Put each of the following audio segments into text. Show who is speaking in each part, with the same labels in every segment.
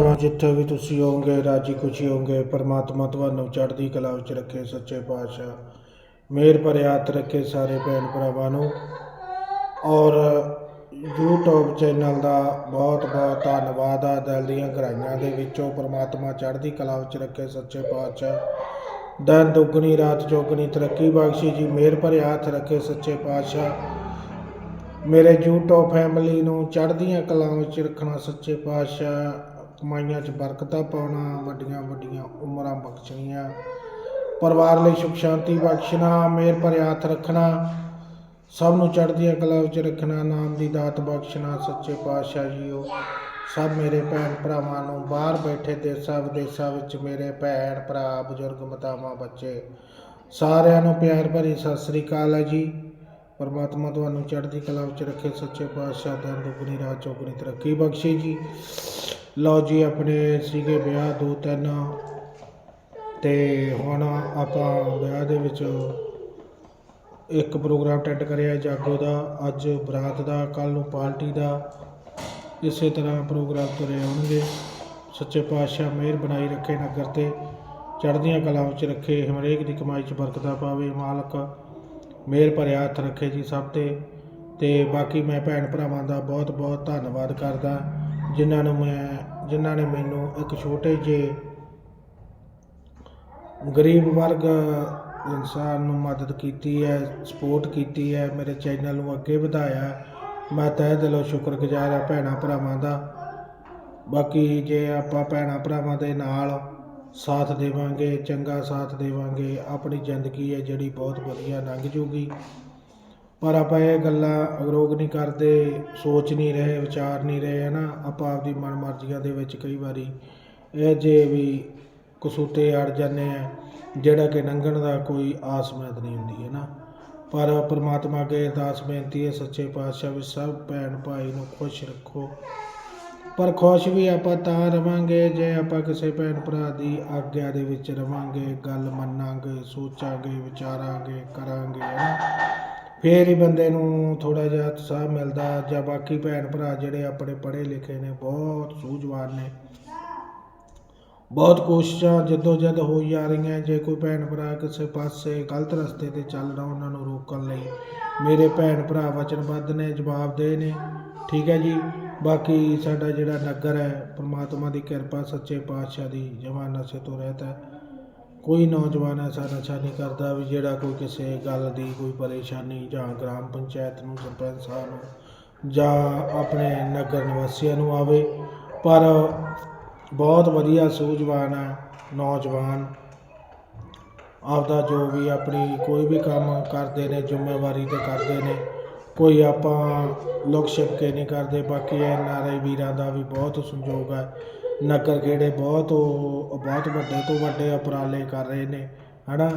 Speaker 1: ਪਰਮਾ ਜਿੱਥੇ ਵੀ ਤੁਸੀਂ ਹੋਵੋਗੇ, ਰਾਜੀ ਖੁਸ਼ੀ ਹੋਵੋਗੇ, ਪਰਮਾਤਮਾ ਤੁਹਾਨੂੰ ਚੜ੍ਹਦੀ ਕਲਾ ਵਿੱਚ ਰੱਖੇ, ਸੱਚੇ ਪਾਤਸ਼ਾਹ। ਮੇਰ ਭਰੇ ਹੱਥ ਰੱਖੇ ਸਾਰੇ ਭੈਣ ਭਰਾਵਾਂ ਨੂੰ। ਔਰ YouTube ਚੈਨਲ ਦਾ ਬਹੁਤ ਬਹੁਤ ਧੰਨਵਾਦ ਆ, ਦਿਲ ਦੀਆਂ ਗਹਿਰਾਈਆਂ ਦੇ ਵਿੱਚੋਂ ਪਰਮਾਤਮਾ ਚੜ੍ਹਦੀ ਕਲਾ ਵਿੱਚ ਰੱਖੇ, ਸੱਚੇ ਪਾਤਸ਼ਾਹ। ਦਿਨ ਦੁੱਗਣੀ, ਰਾਤ ਚੌਗਣੀ, ਤਰੱਕੀ ਬਖਸ਼ੀ ਜੀ ਮੇਰ ਭਰੇ ਹੱਥ ਰੱਖੇ, ਸੱਚੇ ਪਾਤਸ਼ਾਹ। ਮੇਰੇ YouTube ਫੈਮਿਲੀ ਨੂੰ ਚੜ੍ਹਦੀਆਂ ਕਲਾ ਵਿੱਚ ਰੱਖਣਾ ਸੱਚੇ ਪਾਤਸ਼ਾਹ। ਕਮਾਈਆਂ 'ਚ ਬਰਕਤਾਂ ਪਾਉਣਾ, ਵੱਡੀਆਂ ਵੱਡੀਆਂ ਉਮਰਾਂ ਬਖਸ਼ਣੀਆਂ। ਪਰਿਵਾਰ ਲਈ ਸੁਖ ਸ਼ਾਂਤੀ ਬਖਸ਼ਣਾ ਮਿਹਰ ਭਰੇ ਰੱਖਣਾ, ਸਭ ਨੂੰ ਚੜ੍ਹਦੀਆਂ ਕਲਾ ਵਿੱਚ ਰੱਖਣਾ, ਨਾਮ ਦੀ ਦਾਤ ਬਖਸ਼ਣਾ, ਸੱਚੇ ਪਾਤਸ਼ਾਹ ਜੀਓ ਸਭ ਮੇਰੇ ਭੈਣ ਭਰਾਵਾਂ ਨੂੰ ਬਾਹਰ ਬੈਠੇ ਦੇਸਾਂ ਵਿਦੇਸਾਂ ਵਿੱਚ ਮੇਰੇ ਭੈਣ ਭਰਾ, ਬਜ਼ੁਰਗ, ਮਾਤਾਵਾਂ, ਬੱਚੇ, ਸਾਰਿਆਂ ਨੂੰ ਪਿਆਰ ਭਰੀ ਸਤਿ ਸ੍ਰੀ ਅਕਾਲ ਹੈ ਜੀ। ਪਰਮਾਤਮਾ ਤੁਹਾਨੂੰ ਚੜ੍ਹਦੀ ਕਲਾ ਵਿੱਚ ਰੱਖੇ, ਸੱਚੇ ਪਾਤਸ਼ਾਹ ਦਾ ਦੁਗਣੀ ਰਾਤ ਚੌਗਣੀ ਤਰੱਕੀ ਬਖਸ਼ੇ ਜੀ। ਲਓ ਜੀ, ਆਪਣੇ ਸੀਗੇ ਵਿਆਹ ਦੋ ਤਿੰਨ ਤੇ ਹੁਣ ਆਪਾਂ ਵਿਆਹ ਦੇ ਵਿੱਚ ਇੱਕ ਪ੍ਰੋਗਰਾਮ ਅਟੈਂਡ ਕਰਿਆ ਜਾਗੋ ਦਾ, ਅੱਜ ਬਰਾਤ ਦਾ ਕੱਲ ਨੂੰ ਪਾਰਟੀ ਦਾ। ਇਸੇ ਤਰ੍ਹਾਂ ਪ੍ਰੋਗਰਾਮ ਤੁਰੇ ਆਉਣਗੇ। ਸੱਚੇ ਪਾਤਸ਼ਾਹ ਮਿਹਰ ਬਣਾਈ ਰੱਖੇ ਨਗਰ ਤੇ। ਚੜ੍ਹਦੀਆਂ ਕਲਾ ਵਿੱਚ ਰੱਖੇ ਹਮਰੇਕ ਦੀ ਕਮਾਈ 'ਚ ਬਰਕਤਾਂ ਪਾਵੇ, ਮਾਲਕ ਮਿਹਰ ਭਰਿਆ ਹੱਥ ਰੱਖੇ ਜੀ ਸਭ ਤੇ। ਤੇ ਬਾਕੀ ਮੈਂ ਭੈਣ ਭਰਾਵਾਂ ਦਾ ਬਹੁਤ ਬਹੁਤ ਧੰਨਵਾਦ ਕਰਦਾ। ਜਿਨ੍ਹਾਂ ਨੂੰ ਮੈਂ, ਜਿਨ੍ਹਾਂ ਨੇ ਮੈਨੂੰ ਇੱਕ ਛੋਟੇ ਜਿਹੇ ਗਰੀਬ ਵਰਗ ਇਨਸਾਨ ਨੂੰ ਮਦਦ ਕੀਤੀ ਹੈ ਸਪੋਰਟ ਕੀਤੀ ਹੈ, ਮੇਰੇ ਚੈਨਲ ਨੂੰ ਅੱਗੇ ਵਧਾਇਆ ਮੈਂ ਤਹਿ ਦਿਲੋਂ ਸ਼ੁਕਰਗੁਜ਼ਾਰ ਹਾਂ ਭੈਣਾਂ ਭਰਾਵਾਂ ਦਾ। ਬਾਕੀ ਜੇ ਆਪਾਂ ਭੈਣਾਂ ਭਰਾਵਾਂ ਦੇ ਨਾਲ ਸਾਥ ਦੇਵਾਂਗੇ, ਚੰਗਾ ਸਾਥ ਦੇਵਾਂਗੇ, ਆਪਣੀ ਜ਼ਿੰਦਗੀ ਹੈ ਜਿਹੜੀ ਬਹੁਤ ਵਧੀਆ ਲੰਘ ਜੂਗੀ। ਪਰ ਆਪਾਂ ਇਹ ਗੱਲਾਂ ਅਗਰੋਗ ਨਹੀਂ ਕਰਦੇ, ਸੋਚ ਨਹੀਂ ਰਹੇ, ਵਿਚਾਰ ਨਹੀਂ ਰਹੇ ਹੈ ਨਾ ਆਪਾਂ ਆਪਦੀ ਮਨਮਰਜ਼ੀਆਂ ਦੇ ਵਿੱਚ ਕਈ ਵਾਰੀ ਇਹ ਜੇ ਵੀ ਕਸੂਤੇ ਅੜ ਜਾਂਦੇ ਆ, ਜਿਹੜਾ ਕਿ ਲੰਘਣ ਦਾ ਕੋਈ ਆਸ ਉਮੀਦ ਨਹੀਂ ਹੁੰਦੀ ਹੈ ਨਾ ਪਰ ਪ੍ਰਮਾਤਮਾ ਅੱਗੇ ਅਰਦਾਸ ਬੇਨਤੀ ਹੈ, ਸੱਚੇ ਪਾਤਸ਼ਾਹ ਵੀ ਸਭ ਭੈਣ ਭਾਈ ਨੂੰ ਖੁਸ਼ ਰੱਖੋ। ਪਰ ਖੁਸ਼ ਵੀ ਆਪਾਂ ਤਾਂ ਰਵਾਂਗੇ, ਜੇ ਆਪਾਂ ਕਿਸੇ ਭੈਣ ਭਰਾ ਦੀ ਆਗਿਆ ਦੇ ਵਿੱਚ ਰਵਾਂਗੇ, ਗੱਲ ਮੰਨਾਂਗੇ, ਸੋਚਾਂਗੇ, ਵਿਚਾਰਾਂਗੇ, ਕਰਾਂਗੇ ਹੈ ਨਾ ਫਿਰ ਹੀ ਬੰਦੇ ਨੂੰ ਥੋੜ੍ਹਾ ਜਿਹਾ ਉਤਸ਼ਾਹ ਮਿਲਦਾ ਜਾਂ ਬਾਕੀ ਭੈਣ ਭਰਾ ਜਿਹੜੇ ਆਪਣੇ ਪੜ੍ਹੇ ਲਿਖੇ ਨੇ, ਬਹੁਤ ਸੂਝਵਾਨ ਨੇ। ਬਹੁਤ ਕੋਸ਼ਿਸ਼ਾਂ ਜਦੋਂ ਜਦ ਹੋਈ ਜਾ ਰਹੀਆਂ, ਜੇ ਕੋਈ ਭੈਣ ਭਰਾ ਕਿਸੇ ਪਾਸੇ ਗਲਤ ਰਸਤੇ ਤੇ ਚੱਲ ਰਿਹਾ, ਉਹਨਾਂ ਨੂੰ ਰੋਕਣ ਲਈ। ਮੇਰੇ ਭੈਣ ਭਰਾ ਵਚਨਬੱਧ ਨੇ ਜਵਾਬਦੇਹ ਨੇ। ਠੀਕ ਹੈ ਜੀ। ਬਾਕੀ ਸਾਡਾ ਜਿਹੜਾ ਨਗਰ ਹੈ, ਪ੍ਰਮਾਤਮਾ ਦੀ ਕਿਰਪਾ, ਸੱਚੇ ਪਾਤਸ਼ਾਹ ਦੀ ਜਮਾ ਨਸ਼ੇ ਤੋਂ ਰਹਿਤਾ ਹੈ। ਕੋਈ ਨੌਜਵਾਨ ਐਸਾ ਨਸ਼ਾ ਨਹੀਂ ਕਰਦਾ ਵੀ ਜਿਹੜਾ ਕੋਈ ਕਿਸੇ ਗੱਲ ਦੀ ਕੋਈ ਪਰੇਸ਼ਾਨੀ ਜਾਂ ਗ੍ਰਾਮ ਪੰਚਾਇਤ ਨੂੰ, ਸਰਪੰਚ ਸਾਹਿਬ ਨੂੰ ਜਾਂ ਆਪਣੇ ਨਗਰ ਨਿਵਾਸੀਆਂ ਨੂੰ ਆਵੇ। ਪਰ ਬਹੁਤ ਵਧੀਆ ਸੂਝਵਾਨ ਹੈ ਨੌਜਵਾਨ। ਆਪਦਾ ਜੋ ਵੀ ਆਪਣੀ ਕੋਈ ਵੀ ਕੰਮ ਕਰਦੇ ਨੇ, ਜ਼ਿੰਮੇਵਾਰੀ ਤੇ ਕਰਦੇ ਨੇ, ਕੋਈ ਆਪਾਂ ਲੁਕ ਛਿਪ ਕੇ ਨਹੀਂ ਕਰਦੇ। ਬਾਕੀ ਐਨ ਆਰ ਆਈ ਵੀਰਾਂ ਦਾ ਵੀ ਬਹੁਤ ਸੰਯੋਗ ਹੈ ਨਗਰ ਖੇੜੇ ਬਹੁਤ ਉਹ ਬਹੁਤ ਵੱਡੇ ਤੋਂ ਵੱਡੇ ਉਪਰਾਲੇ ਕਰ ਰਹੇ ਨੇ ਹੈ ਨਾ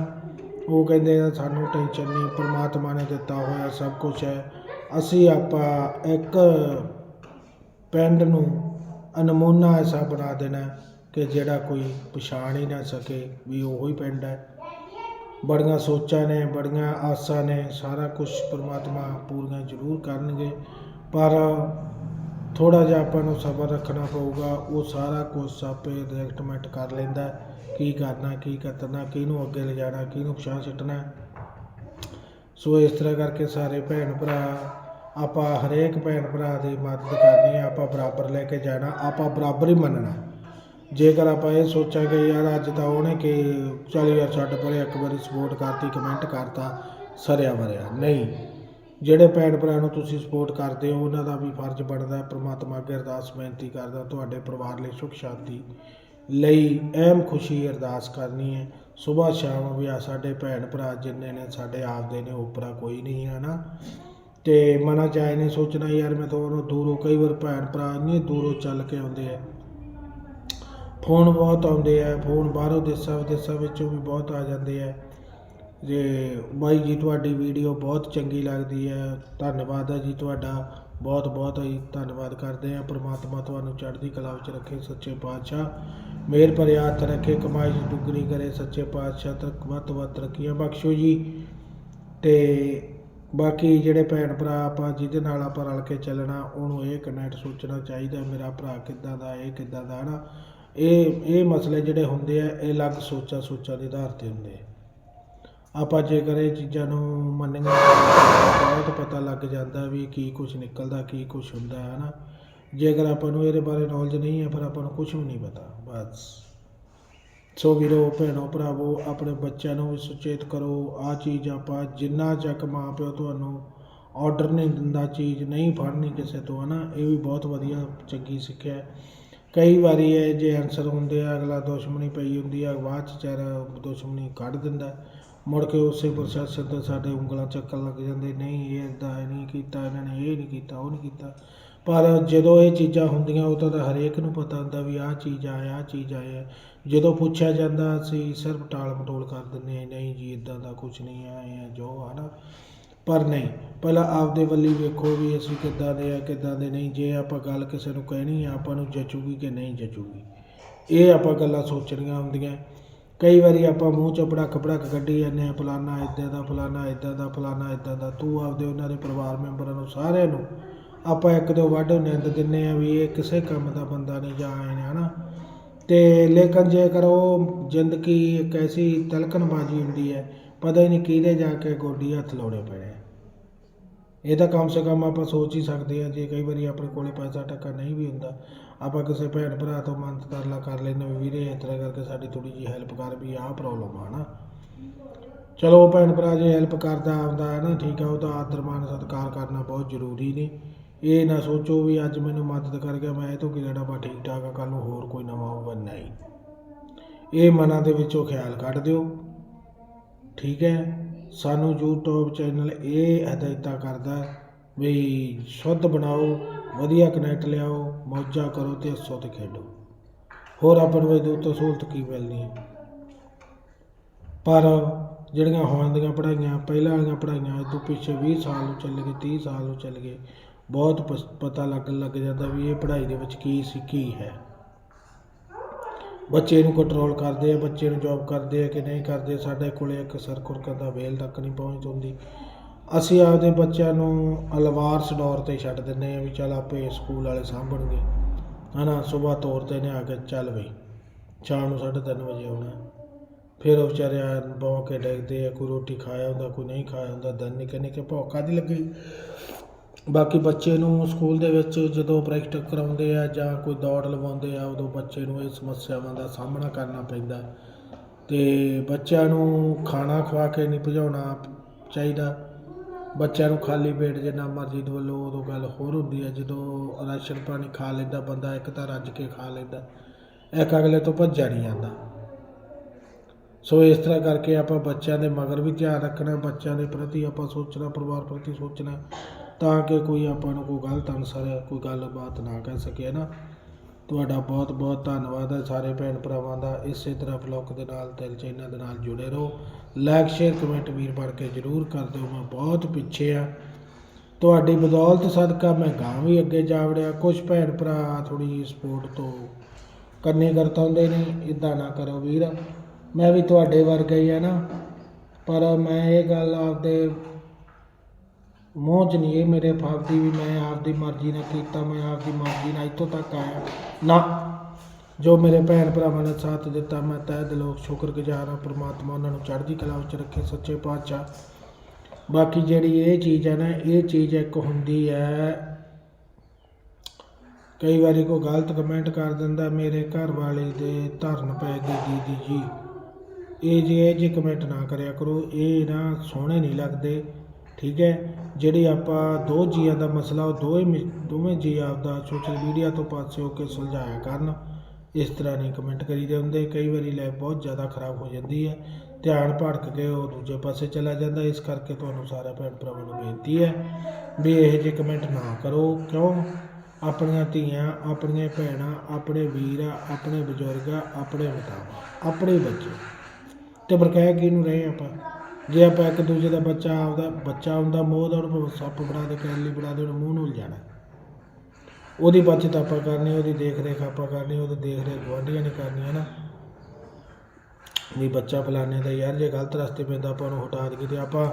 Speaker 1: ਉਹ ਕਹਿੰਦੇ ਆ, ਸਾਨੂੰ ਟੈਨਸ਼ਨ ਨਹੀਂ, ਪਰਮਾਤਮਾ ਨੇ ਦਿੱਤਾ ਹੋਇਆ ਸਭ ਕੁਝ ਹੈ। ਅਸੀਂ ਆਪਾਂ ਇੱਕ ਪਿੰਡ ਨੂੰ ਅਨਮੋਨਾ ਐਸਾ ਬਣਾ ਦੇਣਾ ਕਿ ਜਿਹੜਾ ਕੋਈ ਪਛਾਣ ਹੀ ਨਾ ਸਕੇ ਵੀ ਉਹੋ ਹੀ ਪਿੰਡ ਹੈ। ਬੜੀਆਂ ਸੋਚਾਂ ਨੇ, ਬੜੀਆਂ ਆਸਾਂ ਨੇ, ਸਾਰਾ ਕੁਝ ਪਰਮਾਤਮਾ ਪੂਰੀਆਂ ਜ਼ਰੂਰ ਕਰਨਗੇ। ਪਰ ਥੋੜ੍ਹਾ ਜਿਹਾ ਆਪਾਂ ਨੂੰ ਸਬਰ ਰੱਖਣਾ ਪਊਗਾ, ਉਹ ਸਾਰਾ ਕੁਛ ਆਪੇ ਡਾਇਰੈਕਟਮੈਂਟ ਕਰ ਲੈਂਦਾ ਕੀ ਕਰਨਾ, ਕੀ ਕੱਤਣਾ ਕਿਹਨੂੰ ਅੱਗੇ ਲਿਜਾਣਾ ਕਿਹਨੂੰ ਪਛਾਣ ਛੱਡਣਾ। ਸੋ ਇਸ ਤਰ੍ਹਾਂ ਕਰਕੇ ਸਾਰੇ ਭੈਣ ਭਰਾ, ਆਪਾਂ ਹਰੇਕ ਭੈਣ ਭਰਾ ਦੀ ਮਦਦ ਕਰਨੀ ਹੈ, ਆਪਾਂ ਬਰਾਬਰ ਲੈ ਕੇ ਜਾਣਾ, ਆਪਾਂ ਬਰਾਬਰ ਹੀ ਮੰਨਣਾ। ਜੇਕਰ ਆਪਾਂ ਇਹ ਸੋਚਾਂਗੇ, ਯਾਰ ਅੱਜ ਤਾਂ ਉਹਨੇ ਕਿ ਚੱਲ ਯਾਰ ਛੱਡ ਪਰੇ ਇੱਕ ਵਾਰੀ ਸਪੋਰਟ ਕਰਤੀ ਕਮੈਂਟ ਕਰਤਾ, ਸਰਿਆ ਵਰਿਆ। ਨਹੀਂ ਜਿਹੜੇ ਭੈਣ ਭਰਾ ਨੂੰ ਤੁਸੀਂ ਸਪੋਰਟ ਕਰਦੇ ਹੋ, ਉਹਨਾਂ ਦਾ ਵੀ ਫਰਜ਼ ਬਣਦਾ ਹੈ, ਪ੍ਰਮਾਤਮਾ ਅੱਗੇ ਅਰਦਾਸ ਬੇਨਤੀ ਕਰਦਾ, ਤੁਹਾਡੇ ਪਰਿਵਾਰ ਲਈ ਸੁਖ ਸ਼ਾਂਤੀ ਲਈ ਅਹਿਮ ਖੁਸ਼ੀ ਅਰਦਾਸ ਕਰਨੀ ਹੈ। ਸਵੇਰ ਸ਼ਾਮ ਵੀ ਆ ਸਾਡੇ ਭੈਣ ਭਰਾ ਜਿੰਨੇ ਨੇ, ਸਾਡੇ ਆਪਦੇ ਨੇ, ਉਪਰਾ ਕੋਈ ਨਹੀਂ ਹੈ ਨਾ। ਤੇ ਮਨਾ ਚਾਹੇ ਨਹੀਂ ਸੋਚਣਾ, ਯਾਰ ਮੈਂ ਤਾਂ ਉਹਨੂੰ ਦੂਰੋਂ ਕਈ ਵਾਰ ਭੈਣ ਭਰਾ ਇੰਨੇ ਦੂਰੋਂ ਚੱਲ ਕੇ ਆਉਂਦੇ ਆ। ਫੋਨ ਬਹੁਤ ਆਉਂਦੇ ਆ, ਫੋਨ ਬਾਹਰੋਂ ਦੇਸਾਂ ਵਿਦੇਸਾਂ ਵਿੱਚੋਂ ਵੀ ਬਹੁਤ ਆ ਜਾਂਦੇ ਆ। ਜੇ ਬਾਈ ਜੀ, ਤੁਹਾਡੀ ਵੀਡੀਓ ਬਹੁਤ ਚੰਗੀ ਲੱਗਦੀ ਹੈ। ਧੰਨਵਾਦ ਹੈ ਜੀ ਤੁਹਾਡਾ। ਬਹੁਤ ਬਹੁਤ ਅਸੀਂ ਧੰਨਵਾਦ ਕਰਦੇ ਹਾਂ। ਪ੍ਰਮਾਤਮਾ ਤੁਹਾਨੂੰ ਚੜ੍ਹਦੀ ਕਲਾ ਵਿੱਚ ਰੱਖੇ ਸੱਚੇ ਪਾਤਸ਼ਾਹ। ਮਿਹਰ ਭਰੇ ਰੱਖੇ, ਕਮਾਈ ਚ ਦੁੱਗਣੀ ਕਰੇ ਸੱਚੇ ਪਾਤਸ਼ਾਹ ਤੱਕ ਵੱਧ ਤੋਂ ਵੱਧ ਤਰੱਕੀਆਂ ਬਖਸ਼ੋ ਜੀ। ਤੇ ਬਾਕੀ ਜਿਹੜੇ ਭੈਣ ਭਰਾ ਆਪਾਂ, ਜਿਹਦੇ ਨਾਲ ਆਪਾਂ ਰਲ ਕੇ ਚੱਲਣਾ, ਉਹਨੂੰ ਇਹ ਕਨੈਕਟ ਸੋਚਣਾ ਚਾਹੀਦਾ, ਮੇਰਾ ਭਰਾ ਕਿੱਦਾਂ ਦਾ, ਇਹ ਕਿੱਦਾਂ ਦਾ, ਹਨਾ। ਇਹ ਇਹ ਮਸਲੇ ਜਿਹੜੇ ਹੁੰਦੇ ਆ, ਇਹ ਅਲੱਗ ਸੋਚਾਂ ਸੋਚਾਂ ਦੇ ਆਧਾਰ ਤੇ ਹੁੰਦੇ ਆ। ਆਪਾਂ ਜੇਕਰ ਇਹ ਚੀਜ਼ਾਂ ਨੂੰ ਮੰਨੀਏ ਬਹੁਤ ਪਤਾ ਲੱਗ ਜਾਂਦਾ ਵੀ ਕੀ ਕੁਝ ਨਿਕਲਦਾ, ਕੀ ਕੁਝ ਹੁੰਦਾ ਹੈ ਨਾ ਜੇਕਰ ਆਪਾਂ ਨੂੰ ਇਹਦੇ ਬਾਰੇ ਨੌਲੇਜ ਨਹੀਂ ਹੈ, ਫਿਰ ਆਪਾਂ ਨੂੰ ਕੁਝ ਵੀ ਨਹੀਂ ਪਤਾ, ਬਸ। ਸੋ ਵੀਰੋ, ਭੈਣੋ, ਭਰਾਵੋ, ਆਪਣੇ ਬੱਚਿਆਂ ਨੂੰ ਵੀ ਸੁਚੇਤ ਕਰੋ ਆ ਚੀਜ਼ ਆਪਾਂ ਜਿੰਨਾ ਚੱਕ ਮਾਂ ਪਿਓ ਤੁਹਾਨੂੰ ਆਰਡਰ ਨਹੀਂ ਦਿੰਦਾ, ਚੀਜ਼ ਨਹੀਂ ਫੜਨੀ ਕਿਸੇ ਤੋਂ, ਹਨਾ, ਇਹ ਵੀ ਬਹੁਤ ਵਧੀਆ, ਚੰਗੀ ਸਿੱਖਿਆ ਕਈ ਵਾਰੀ ਇਹ ਜੇ ਆਨਸਰ ਹੁੰਦੇ ਆ, ਅਗਲਾ ਦੁਸ਼ਮਣੀ ਪਈ ਹੁੰਦੀ ਆ, ਬਾਅਦ ਚ ਚਾਰ ਦੁਸ਼ਮਣੀ ਕੱਢ ਦਿੰਦਾ। ਮੁੜ ਕੇ ਉਸੇ ਪ੍ਰੋਸੈਸ ਤੇ ਸਾਡੇ ਉਂਗਲਾਂ ਚੱਕਣ ਲੱਗ ਜਾਂਦੇ, ਨਹੀਂ ਇਹ ਇੱਦਾਂ ਇਦਾਂ ਨਹੀਂ ਕੀਤਾ, ਇਹਨਾਂ ਨੇ ਇਹ ਨਹੀਂ ਕੀਤਾ, ਉਹ ਨਹੀਂ ਕੀਤਾ। ਪਰ ਜਦੋਂ ਇਹ ਚੀਜ਼ਾਂ ਹੁੰਦੀਆਂ, ਉਦੋਂ ਤਾਂ ਹਰੇਕ ਨੂੰ ਪਤਾ ਹੁੰਦਾ ਵੀ ਆਹ ਚੀਜ਼ ਆ ਆਹ ਚੀਜ਼ ਆਏ ਜਦੋਂ ਪੁੱਛਿਆ ਜਾਂਦਾ, ਅਸੀਂ ਸਿਰਫ ਟਾਲ ਮਟੋਲ ਕਰ ਦਿੰਦੇ ਹਾਂ, ਨਹੀਂ ਜੀ ਇਦਾਂ ਦਾ ਕੁਝ ਨਹੀਂ ਆ ਇਹ ਆ ਜੋ ਆ ਨਾ। ਪਰ ਨਹੀਂ, ਪਹਿਲਾਂ ਆਪਦੇ ਵੱਲੀ ਵੇਖੋ ਵੀ ਅਸੀਂ ਕਿੱਦਾਂ ਦੇ ਆ ਕਿੱਦਾਂ ਦੇ ਨਹੀਂ। ਜੇ ਆਪਾਂ ਗੱਲ ਕਿਸੇ ਨੂੰ ਕਹਿਣੀ ਆ, ਆਪਾਂ ਨੂੰ ਜਚੂਗੀ ਕਿ ਨਹੀਂ ਜਚੂਗੀ। ਇਹ ਆਪਾਂ ਗੱਲਾਂ ਸੋਚਣੀਆਂ ਹੁੰਦੀਆਂ। ਕਈ ਵਾਰੀ ਆਪਾਂ ਮੂੰਹ ਚੋਂ ਭੜਕ ਭੜਕ ਕੱਢੀ ਜਾਂਦੇ ਆ ਫਲਾਨਾ ਇਦਾਂ ਦਾ, ਫਲਾਨਾ ਇਦਾਂ ਦਾ, ਫਲਾਨਾ ਇਦਾਂ ਦਾ। ਤੂੰ ਆਪਦੇ ਉਹਨਾਂ ਦੇ ਪਰਿਵਾਰ ਮੈਂਬਰਾਂ ਨੂੰ, ਸਾਰਿਆਂ ਨੂੰ ਆਪਾਂ ਇੱਕ ਦੋ ਵੱਢ ਨਿੰਦ ਦਿੰਨੇ ਆ ਵੀ ਇਹ ਕਿਸੇ ਕੰਮ ਦਾ ਬੰਦਾ ਨਹੀਂ ਜਾਂ ਆਏ ਨੇ, ਹਨਾ? ਤੇ ਲੇਕਿਨ ਜੇਕਰ ਉਹ ਜ਼ਿੰਦਗੀ ਇੱਕ ਐਸੀ ਤਲਕਣਬਾਜ਼ੀ ਹੁੰਦੀ ਹੈ, ਪਤਾ ਹੀ ਨਹੀਂ ਕਿਹਦੇ ਜਾ ਕੇ ਗੋਡੀ ਹੱਥ ਲਾਉਣੇ ਪੈਣੇ। ਇਹ ਤਾਂ ਕਮ ਸੇ ਕਮ ਆਪਾਂ ਸੋਚ ਹੀ ਸਕਦੇ ਹਾਂ, ਜੇ ਕਈ ਵਾਰੀ ਆਪਣੇ ਕੋਲੇ ਪੈਸਾ ਟੱਕਾ ਨਹੀਂ ਵੀ ਹੁੰਦਾ ਆਪਾਂ ਕਿਸੇ ਭੈਣ ਭਰਾ ਤੋਂ ਮੰਨਤ ਤਰਲਾ ਕਰ ਲੈਂਦੇ ਵੀ ਵੀਰੇ ਇਸ ਤਰ੍ਹਾਂ ਕਰਕੇ ਸਾਡੀ ਥੋੜੀ ਜਿਹੀ ਹੈਲਪ ਕਰ ਵੀ ਆਹ ਪ੍ਰੋਬਲਮ ਆ ਨਾ। ਚਲੋ ਭੈਣ ਭਰਾ ਜੇ ਹੈਲਪ ਕਰਦਾ ਆਉਂਦਾ ਹੈ ਨਾ, ਠੀਕ ਆ ਉਹਦਾ ਆਦਰ ਮਾਨ ਸਤਿਕਾਰ ਕਰਨਾ ਬਹੁਤ ਜ਼ਰੂਰੀ ਨੇ। ਇਹ ਨਾ ਸੋਚੋ ਵੀ ਅੱਜ ਮੈਨੂੰ ਮਦਦ ਕਰ ਗਿਆ, ਮੈਂ ਇਹ ਤੋਂ ਕੀ ਲੈਣਾ ਬਾ ਠੀਕ ਠਾਕ ਆ ਕੱਲ ਨੂੰ ਹੋਰ ਕੋਈ ਨਵਾਂ ਆਊਗਾ ਨਹੀਂ। ਇਹ ਮਨਾਂ ਦੇ ਵਿੱਚੋਂ ਖਿਆਲ ਕੱਢ ਦਿਓ। ਠੀਕ ਹੈ, ਸਾਨੂੰ YouTube ਚੈਨਲ ਇਹ ਹਦਾਇਤਾਂ ਕਰਦਾ ਵੀ ਸ਼ੁੱਧ ਬਣਾਓ ਵਧੀਆ ਕਨੈਕਟ ਲਿਆਓ, ਮੌਜਾਂ ਕਰੋ ਤੇ ਹੱਸੋ ਤੇ ਖੇਡੋ। ਹੋਰ ਆਪਾਂ ਨੂੰ ਇਹਦੇ ਉੱਤੇ ਸਹੂਲਤ ਕੀ ਮਿਲਣੀ ਹੈ? ਪਰ ਜਿਹੜੀਆਂ ਹੁਣ ਦੀਆਂ ਪੜ੍ਹਾਈਆਂ, ਪਹਿਲਾਂ ਵਾਲੀਆਂ ਪੜ੍ਹਾਈਆਂ, ਇਹ ਤੋਂ ਪਿੱਛੇ 20 ਸਾਲ ਨੂੰ ਚੱਲ ਗਏ 30 ਸਾਲ ਨੂੰ ਚੱਲ ਗਏ, ਬਹੁਤ ਪਸ- ਪਤਾ ਲੱਗਣ ਲੱਗ ਜਾਂਦਾ ਵੀ ਇਹ ਪੜ੍ਹਾਈ ਦੇ ਵਿੱਚ ਕੀ ਸੀ, ਕੀ ਹੈ। ਬੱਚੇ ਨੂੰ ਕੰਟਰੋਲ ਕਰਦੇ ਆ, ਬੱਚੇ ਨੂੰ ਜੌਬ ਕਰਦੇ ਆ ਕਿ ਨਹੀਂ ਕਰਦੇ, ਸਾਡੇ ਕੋਲੇ ਇੱਕ ਸਰਕੁਰ ਦਾ ਵੇਲ ਤੱਕ ਨਹੀਂ ਪਹੁੰਚ ਹੁੰਦੀ। ਅਸੀਂ ਆਪਦੇ ਬੱਚਿਆਂ ਨੂੰ ਅਲਵਾਰਸ ਦੌਰ ਤੇ ਛੱਡ ਦਿੰਦੇ ਆ ਵੀ ਚੱਲ ਆਪੇ ਸਕੂਲ ਵਾਲੇ ਸਾਂਭਣਗੇ। ਹਨਾ ਸਵੇਰ ਤੌਰ ਤੇ ਨੇ ਆ ਕੇ ਚੱਲ ਬਈ, ਸ਼ਾਮ ਨੂੰ 3:30 ਵਜੇ ਆਉਣਾ ਫਿਰ ਉਹ ਵਿਚਾਰੇ ਆ ਬੌਂ ਕੇ ਡੇਗਦੇ ਆ, ਕੋਈ ਰੋਟੀ ਖਾਇਆ ਹੁੰਦਾ, ਕੋਈ ਨਹੀਂ ਖਾਇਆ ਹੁੰਦਾ, ਦਿਨ ਨਿੱਕੇ ਨਿੱਕੇ ਭੌਕਾ ਦੀ ਲੱਗੀ। ਬਾਕੀ ਬੱਚੇ ਨੂੰ ਸਕੂਲ ਦੇ ਵਿੱਚ ਜਦੋਂ ਪ੍ਰੈਕਟਿਸ ਕਰਾਉਂਦੇ ਆ ਜਾਂ ਕੋਈ ਦੌੜ ਲਵਾਉਂਦੇ ਆ, ਉਦੋਂ ਬੱਚੇ ਨੂੰ ਇਹ ਸਮੱਸਿਆਵਾਂ ਦਾ ਸਾਹਮਣਾ ਕਰਨਾ ਪੈਂਦਾ। ਤੇ ਬੱਚਿਆਂ ਨੂੰ ਖਾਣਾ ਖਵਾ ਕੇ ਨਹੀਂ ਭਜਾਉਣਾ ਚਾਹੀਦਾ। ਬੱਚਿਆਂ ਨੂੰ ਖਾਲੀ ਪੇਟ ਜਿੰਨਾ ਮਰਜ਼ੀ ਦਵਾ ਲਓ ਉਦੋਂ ਗੱਲ ਹੋਰ ਹੁੰਦੀ ਹੈ, ਜਦੋਂ ਰਾਸ਼ਨ ਪਾਣੀ ਖਾ ਲੈਂਦਾ ਬੰਦਾ, ਇੱਕ ਤਾਂ ਰੱਜ ਕੇ ਖਾ ਲੈਂਦਾ, ਇੱਕ ਅਗਲੇ ਤੋਂ ਭੱਜਿਆ ਨਹੀਂ ਜਾਂਦਾ। ਸੋ ਇਸ ਤਰ੍ਹਾਂ ਕਰਕੇ ਆਪਾਂ ਬੱਚਿਆਂ ਦੇ ਮਗਰ ਵੀ ਧਿਆਨ ਰੱਖਣਾ, ਬੱਚਿਆਂ ਦੇ ਪ੍ਰਤੀ ਆਪਾਂ ਸੋਚਣਾ, ਪਰਿਵਾਰ ਪ੍ਰਤੀ ਸੋਚਣਾ, ਤਾਂ ਕਿ ਕੋਈ ਆਪਾਂ ਨੂੰ ਕੋਈ ਗਲਤ ਅਨਸਰ, ਕੋਈ ਗੱਲਬਾਤ ਨਾ ਕਰ ਸਕੇ ਨਾ ਤੁਹਾਡਾ ਬਹੁਤ ਬਹੁਤ ਧੰਨਵਾਦ ਹੈ ਸਾਰੇ ਭੈਣ ਭਰਾਵਾਂ ਦਾ। ਇਸੇ ਤਰ੍ਹਾਂ ਬਲੌਗ ਦੇ ਨਾਲ ਦਿਲ ਚ ਦੇ ਨਾਲ ਜੁੜੇ ਰਹੋ। ਲਾਈਕ ਸ਼ੇਅਰ ਕਮੈਂਟ ਵੀਰ ਬਣ ਕੇ ਜਰੂਰ ਕਰ ਦਿਓ। ਮੈਂ ਬਹੁਤ ਪਿੱਛੇ ਆ। ਤੁਹਾਡੀ ਬਦੌਲਤ ਸਦਕਾ ਮੈਂ ਗਾਂ ਵੀ ਅੱਗੇ ਜਾ ਵੜਿਆ। ਕੁਝ ਭੈਣ ਭਰਾ ਥੋੜੀ ਜਿਹੀ ਸਪੋਰਟ ਤੋਂ ਕੰਨੇ ਕਰਤਾਉਂਦੇ ਨੇ। ਇਦਾਂ ਨਾ ਕਰੋ ਵੀਰ। ਮੈਂ ਵੀ ਤੁਹਾਡੇ ਵਰਗਾ ਹੀ ਆ ਨਾ। ਪਰ ਮੈਂ ਇਹ ਗੱਲ ਆਪਦੇ ਮੂੰਹ 'ਚ ਨਹੀਂ, ਇਹ ਮੇਰੇ ਫਾਫਦੀ ਵੀ ਮੈਂ ਆਪਦੀ ਮਰਜ਼ੀ ਨਾਲ ਕੀਤਾ, ਮੈਂ ਆਪਦੀ ਮਰਜ਼ੀ ਨਾਲ ਇੱਥੋਂ ਤੱਕ ਆਇਆ। ਨਾ। ਜੋ ਮੇਰੇ ਭੈਣ ਭਰਾਵਾਂ ਨੇ ਸਾਥ ਦਿੱਤਾ, ਮੈਂ ਤਹਿ ਦਿਲੋਂ ਸ਼ੁਕਰਗੁਜ਼ਾਰ ਹਾਂ, ਪਰਮਾਤਮਾ ਉਹਨਾਂ ਨੂੰ ਚੜ੍ਹਦੀ ਕਲਾ ਵਿੱਚ ਰੱਖੇ, ਸੱਚੇ ਪਾਤਸ਼ਾਹ। ਬਾਕੀ ਜਿਹੜੀ ਇਹ ਚੀਜ਼ ਹੈ ਨਾ, ਇਹ ਚੀਜ਼ ਇੱਕ ਹੁੰਦੀ ਹੈ, ਕਈ ਵਾਰੀ ਕੋਈ ਗਲਤ ਕਮੈਂਟ ਕਰ ਦਿੰਦਾ, ਮੇਰੇ ਘਰ ਵਾਲੇ ਦੇ ਧਰਨ ਪੈ ਗਈ ਦੀਦੀ ਜੀ। ਇਹ ਜੇ ਇਹ ਜੇ ਕਮੈਂਟ ਨਾ ਕਰਿਆ ਕਰੋ, ਇਹ ਨਾ ਸੋਹਣੇ ਨਹੀਂ ਲੱਗਦੇ, ਠੀਕ ਹੈ? ਜਿਹੜੀ ਆਪਾਂ ਦੋ ਜੀਆਂ ਦਾ ਮਸਲਾ, ਉਹ ਦੋਵੇਂ ਮਿ- ਦੋਵੇਂ ਜੀ ਆਪਦਾ ਸੋਸ਼ਲ ਮੀਡੀਆ ਤੋਂ ਪਾਸੇ ਹੋ ਕੇ ਸੁਲਝਾਇਆ ਕਰਨ। ਇਸ ਤਰ੍ਹਾਂ ਨਹੀਂ ਕਮੈਂਟ ਕਰੀਦੇ ਹੁੰਦੇ। ਕਈ ਵਾਰੀ ਲਾਈਫ ਬਹੁਤ ਜ਼ਿਆਦਾ ਖਰਾਬ ਹੋ ਜਾਂਦੀ ਹੈ। ਧਿਆਨ ਭੜਕ ਕੇ ਉਹ ਦੂਜੇ ਪਾਸੇ ਚਲਾ ਜਾਂਦਾ ਇਸ ਕਰਕੇ ਤੁਹਾਨੂੰ ਸਾਰੇ ਭੈਣ ਭਰਾਵਾਂ ਨੂੰ ਬੇਨਤੀ ਹੈ ਵੀ ਇਹ ਜਿਹੇ ਕਮੈਂਟ ਨਾ ਕਰੋ। ਕਿਉਂ? ਆਪਣੀਆਂ ਧੀਆਂ, ਆਪਣੀਆਂ ਭੈਣਾਂ, ਆਪਣੇ ਵੀਰ, ਆਪਣੇ ਬਜ਼ੁਰਗ, ਆਪਣੇ ਮਾਤਾ ਆਪਣੇ ਬੱਚੇ। ਤੇ ਬਰਕਾਇ ਕਿਹਨੂੰ ਰਹੇ ਆਪਾਂ? ਜੇ ਆਪਾਂ ਇੱਕ ਦੂਜੇ ਦਾ ਬੱਚਾ, ਆਪਦਾ ਬੱਚਾ ਹੁੰਦਾ ਮੋਹ ਦਾ, ਉਹਨੂੰ ਸੱਪ ਬਣਾ ਦੇ ਕਰਲੀ ਬਣਾ ਦੇ, ਉਹਨੂੰ ਮੂੰਹ ਨੂੰ ਜਾਣਾ ਉਹਦੀ ਬਚਤ ਆਪਾਂ ਕਰਨੀ, ਉਹਦੀ ਦੇਖ ਰੇਖ ਆਪਾਂ ਕਰਨੀ, ਉਹਦੀ ਦੇਖ ਰੇਖ ਗੁਆਂਢੀਆਂ ਨੇ ਕਰਨੀ, ਹੈ ਨਾ? ਵੀ ਬੱਚਾ ਫਲਾਣੇ ਦਾ ਯਾਰ, ਜੇ ਗਲਤ ਰਸਤੇ ਪੈਂਦਾ ਆਪਾਂ ਉਹਨੂੰ ਹਟਾ ਦਈਏ ਤੇ ਆਪਾਂ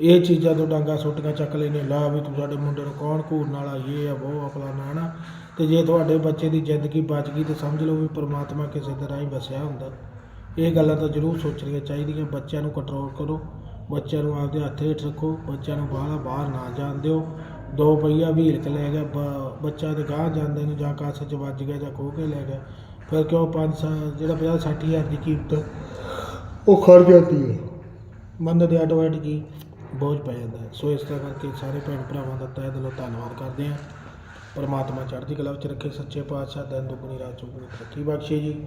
Speaker 1: ਇਹ ਚੀਜ਼ਾਂ ਤੋਂ ਡਾਂਗਾ ਸੁੱਟੀਆਂ ਚੱਕ ਲੈਨੇ ਲਾ ਵੀ ਤੂੰ ਸਾਡੇ ਮੁੰਡੇ ਨੂੰ ਕੌਣ ਘੂਰਨ ਵਾਲਾ ਇਹ ਆ, ਉਹ ਆ, ਫਲਾਣਾ ਹਨਾ ਤੇ ਜੇ ਤੁਹਾਡੇ ਬੱਚੇ ਦੀ ਜ਼ਿੰਦਗੀ ਬਚ ਗਈ ਤੇ ਸਮਝ ਲਓ ਵੀ ਪ੍ਰਮਾਤਮਾ ਕਿਸੇ ਤਰ੍ਹਾਂ ਹੀ ਵਸਿਆ ਹੁੰਦਾ। ਇਹ ਗੱਲਾਂ ਤਾਂ ਜ਼ਰੂਰ ਸੋਚਣੀਆਂ ਚਾਹੀਦੀਆਂ, ਬੱਚਿਆਂ ਨੂੰ ਕੰਟਰੋਲ ਕਰੋ, ਬੱਚਿਆਂ ਨੂੰ ਆਪਦੇ ਹੱਥ ਹੇਠ ਰੱਖੋ, ਬੱਚਿਆਂ ਨੂੰ ਬਾਹਰ ਬਾਹਰ ਨਾ ਜਾਣ ਦਿਓ। ਦੋ ਪਹੀਆ ਵੀਲ ਕੇ ਲੈ ਗਿਆ, ਬ- ਬੱਚਾ ਤੇ ਗਾਹ ਜਾਂਦੇ ਨੂੰ, ਜਾਂ ਕੱਸ ਚ ਵੱਜ ਗਿਆ ਜਾਂ ਖੋਹ ਕੇ ਲੈ ਗਿਆ। ਫਿਰ ਕਿਉਂ ਪੰਜ ਸਾ, ਜਿਹੜਾ 50 60 ਹਜ਼ਾਰ ਦੀ ਕੀਮਤ, ਉਹ ਖੜ ਜਾਂਦੀ ਹੈ ਬੰਦੇ ਦੇ ਆਟੋਮੈਟਿਕ ਹੀ ਬੋਝ ਪੈ ਜਾਂਦਾ। ਹੈ ਸੋ ਇਸ ਤਰ੍ਹਾਂ ਕਰਕੇ ਸਾਰੇ ਭੈਣ ਭਰਾਵਾਂ ਦਾ ਤਹਿ ਦਿਲੋਂ ਧੰਨਵਾਦ ਕਰਦੇ ਹਾਂ। ਪਰਮਾਤਮਾ ਚੜ੍ਹਦੀ ਕਲਾ ਵਿੱਚ ਰੱਖੇ, ਸੱਚੇ ਪਾਤਸ਼ਾਹ ਦਿਨ ਦੁਗਣੀ ਰਾਤ ਚੌਗੁਣੀ ਤਰੱਕੀ ਬਖਸ਼ੇ ਜੀ।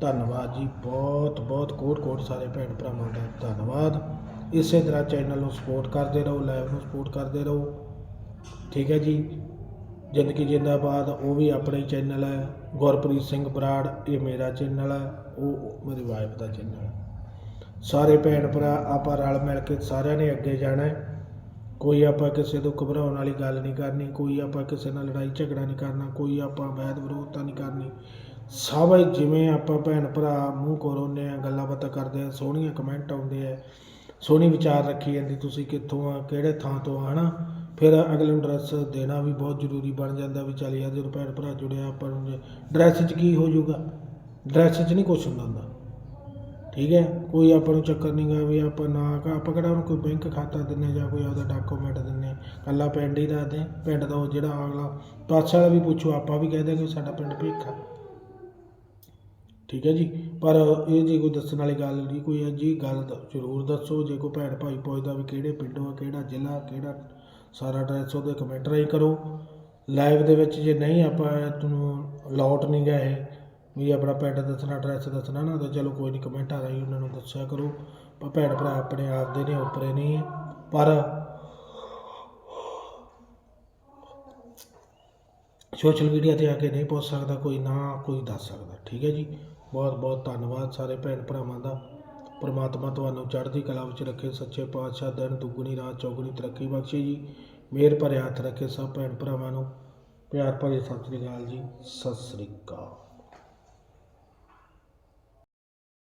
Speaker 1: ਧੰਨਵਾਦ ਜੀ, ਬਹੁਤ ਬਹੁਤ ਕੋਟ ਕੋਟ ਸਾਰੇ ਭੈਣ ਭਰਾਵਾਂ ਦਾ ਧੰਨਵਾਦ। ਇਸੇ ਤਰ੍ਹਾਂ ਚੈਨਲ ਨੂੰ ਸਪੋਰਟ ਕਰਦੇ ਰਹੋ ਲਾਈਵ ਨੂੰ ਸਪੋਰਟ ਕਰਦੇ ਰਹੋ। ਠੀਕ ਹੈ ਜੀ। ਜ਼ਿੰਦਗੀ ਜਿੰਦਾਬਾਦ, ਉਹ ਵੀ ਆਪਣਾ ਹੀ ਚੈਨਲ ਹੈ। ਗੁਰਪ੍ਰੀਤ ਸਿੰਘ ਬਰਾੜ, ਇਹ ਮੇਰਾ ਚੈਨਲ ਹੈ। ਉਹ ਮੇਰੀ ਵਾਈਫ ਦਾ ਚੈਨਲ ਹੈ। ਸਾਰੇ ਭੈਣ ਭਰਾ, ਆਪਾਂ ਰਲ ਮਿਲ ਕੇ ਸਾਰਿਆਂ ਨੇ ਅੱਗੇ ਜਾਣਾ ਹੈ। ਕੋਈ ਆਪਾਂ ਕਿਸੇ ਤੋਂ ਘਬਰਾਉਣ ਵਾਲੀ ਗੱਲ ਨਹੀਂ ਕਰਨੀ, ਕੋਈ ਆਪਾਂ ਕਿਸੇ ਨਾਲ ਲੜਾਈ ਝਗੜਾ ਨਹੀਂ ਕਰਨਾ, ਕੋਈ ਆਪਾਂ ਵੈਦ ਵਿਰੋਧਤਾ ਨਹੀਂ ਕਰਨੀ। ਸਭ ਜਿਵੇਂ ਆਪਾਂ ਭੈਣ ਭਰਾ ਮੂੰਹ ਕੋਰੋਨੇ ਆ ਗੱਲਾਂ ਬਾਤਾਂ ਕਰਦੇ ਆ ਸੋਹਣੀਆਂ ਕਮੈਂਟ ਆਉਂਦੇ ਆ ਸੋਹਣੀ ਵਿਚਾਰ ਰੱਖੀ ਜਾਂਦੀ, ਤੁਸੀਂ ਕਿੱਥੋਂ ਆ, ਕਿਹੜੇ ਥਾਂ ਤੋਂ ਆ, ਹਨਾ? ਫਿਰ ਅਗਲੇ ਨੂੰ ਡਰੈਸ ਦੇਣਾ ਵੀ ਬਹੁਤ ਜ਼ਰੂਰੀ ਬਣ ਜਾਂਦਾ ਵੀ ਚੱਲ ਯਾਰ ਜਦੋਂ ਭੈਣ ਭਰਾ ਜੁੜਿਆ ਆਪਾਂ ਨੂੰ ਡਰੈਸ 'ਚ ਕੀ ਹੋ ਜਾਊਗਾ? ਡਰੈਸ 'ਚ ਨਹੀਂ ਕੁਛ ਹੁੰਦਾ ਹੁੰਦਾ। ਠੀਕ ਹੈ? ਕੋਈ ਆਪਾਂ ਨੂੰ ਚੱਕਰ ਨਹੀਂ ਗਾ ਵੀ ਆਪਾਂ ਨਾ ਆਪਾਂ ਕਿਹੜਾ ਉਹਨੂੰ ਕੋਈ ਬੈਂਕ ਖਾਤਾ ਦਿੰਨੇ ਜਾਂ ਕੋਈ ਆਪਦਾ ਡਾਕੂਮੈਂਟ ਦਿੰਨੇ ਕੱਲਾ ਪਿੰਡ ਹੀ ਦੱਸਦੇ ਪਿੰਡ ਦਾ ਉਹ ਜਿਹੜਾ ਅਗਲਾ ਪਾਸੇ ਵਾਲਾ ਵੀ ਪੁੱਛੋ, ਆਪਾਂ ਵੀ ਕਹਿ ਦਿਆਂਗੇ ਸਾਡਾ ਪਿੰਡ ਭੇਖਾ ਠੀਕ ਹੈ ਜੀ? ਪਰ ਇਹ ਜੀ ਕੋਈ ਦੱਸਣ ਵਾਲੀ ਗੱਲ ਨਹੀਂ, ਕੋਈ ਹੈ ਜੀ ਗੱਲ ਜ਼ਰੂਰ ਦੱਸੋ। ਜੇ ਕੋਈ ਭੈਣ ਭਾਈ ਪੁੱਛਦਾ ਵੀ ਕਿਹੜੇ ਪਿੰਡੋਂ ਆ, ਕਿਹੜਾ ਜ਼ਿਲ੍ਹਾ, ਕਿਹੜਾ ਸਾਰਾ ਐਡਰੈਸ ਉਹਦੇ ਕਮੈਂਟ ਰਾਹੀਂ ਕਰੋ। ਲਾਈਵ ਦੇ ਵਿੱਚ ਜੇ ਨਹੀਂ ਆਪਾਂ ਤੁਹਾਨੂੰ ਲੋਟ ਨਹੀਂ ਗਿਆ ਇਹ ਵੀ ਆਪਣਾ ਪਿੰਡ ਦੱਸਣਾ ਐਡਰੈਸ ਦੱਸਣਾ ਨਾ, ਤਾਂ ਚਲੋ ਕੋਈ ਨਹੀਂ ਕਮੈਂਟਾਂ ਰਾਹੀਂ ਉਹਨਾਂ ਨੂੰ ਦੱਸਿਆ ਕਰੋ। ਪਰ ਭੈਣ ਭਰਾ ਆਪਣੇ ਆਪ ਦੇ ਨੇ, ਉੱਪਰੇ ਨਹੀਂ। ਪਰ ਸੋਸ਼ਲ ਮੀਡੀਆ ਤੇ ਆ ਕੇ ਨਹੀਂ ਪੁੱਛ ਸਕਦਾ, ਕੋਈ ਨਾ ਕੋਈ ਦੱਸ ਸਕਦਾ। ਠੀਕ ਹੈ ਜੀ? ਬਹੁਤ ਬਹੁਤ ਧੰਨਵਾਦ ਸਾਰੇ ਭੈਣ ਭਰਾਵਾਂ ਦਾ। ਪਰਮਾਤਮਾ ਤੁਹਾਨੂੰ ਚੜ੍ਹਦੀ ਕਲਾ ਵਿੱਚ ਰੱਖੇ, ਸੱਚੇ ਪਾਤਸ਼ਾਹ ਦਿਨ, ਦੁੱਗਣੀ ਰਾਤ, ਚੌਗੁਣੀ ਤਰੱਕੀ ਬਖਸ਼ੇ ਜੀ। ਮਿਹਰ ਭਰੇ ਹੱਥ ਰੱਖੇ ਸਭ ਭੈਣ ਭਰਾਵਾਂ ਨੂੰ। ਪਿਆਰ ਭਰੀ ਸਤਿ ਸ੍ਰੀ ਅਕਾਲ ਜੀ। ਸਤਿ ਸ੍ਰੀ ਅਕਾਲ।